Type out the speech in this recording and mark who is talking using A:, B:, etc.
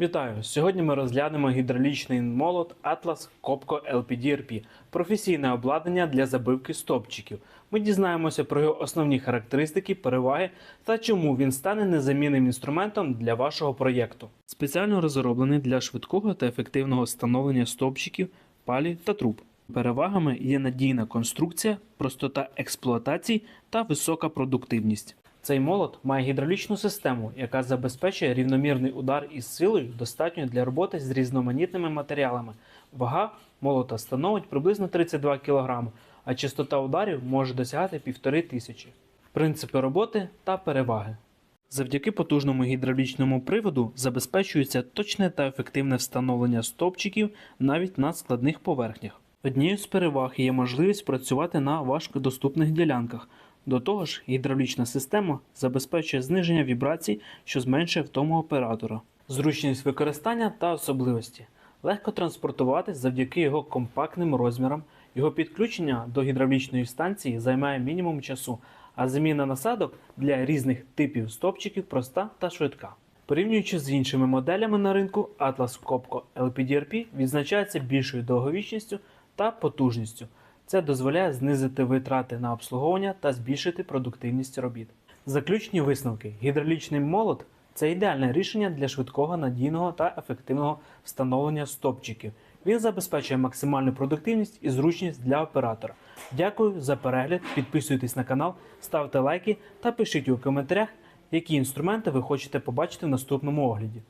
A: Вітаю! Сьогодні ми розглянемо гідравлічний молот Atlas Copco LPD-RP – професійне обладнання для забивки стопчиків. Ми дізнаємося про його основні характеристики, переваги та чому він стане незамінним інструментом для вашого проєкту. Спеціально розроблений для швидкого та ефективного встановлення стопчиків, палі та труб. Перевагами є надійна конструкція, простота експлуатації та висока продуктивність. Цей молот має гідравлічну систему, яка забезпечує рівномірний удар із силою, достатньою для роботи з різноманітними матеріалами. Вага молота становить приблизно 32 кг, а частота ударів може досягати 1500. Принципи роботи та переваги. Завдяки потужному гідравлічному приводу забезпечується точне та ефективне встановлення стопчиків навіть на складних поверхнях. Однією з переваг є можливість працювати на важкодоступних ділянках. До того ж, гідравлічна система забезпечує зниження вібрацій, що зменшує втому оператора. Зручність використання та особливості. Легко транспортувати завдяки його компактним розмірам. Його підключення до гідравлічної станції займає мінімум часу, а заміна насадок для різних типів стопчиків проста та швидка. Порівнюючи з іншими моделями на ринку, Atlas Copco LPD-RP відзначається більшою довговічністю та потужністю. Це дозволяє знизити витрати на обслуговування та збільшити продуктивність робіт. Заключні висновки: гідравлічний молот це ідеальне рішення для швидкого, надійного та ефективного встановлення стопчиків. Він забезпечує максимальну продуктивність і зручність для оператора. Дякую за перегляд. Підписуйтесь на канал, ставте лайки та пишіть у коментарях, які інструменти ви хочете побачити в наступному огляді.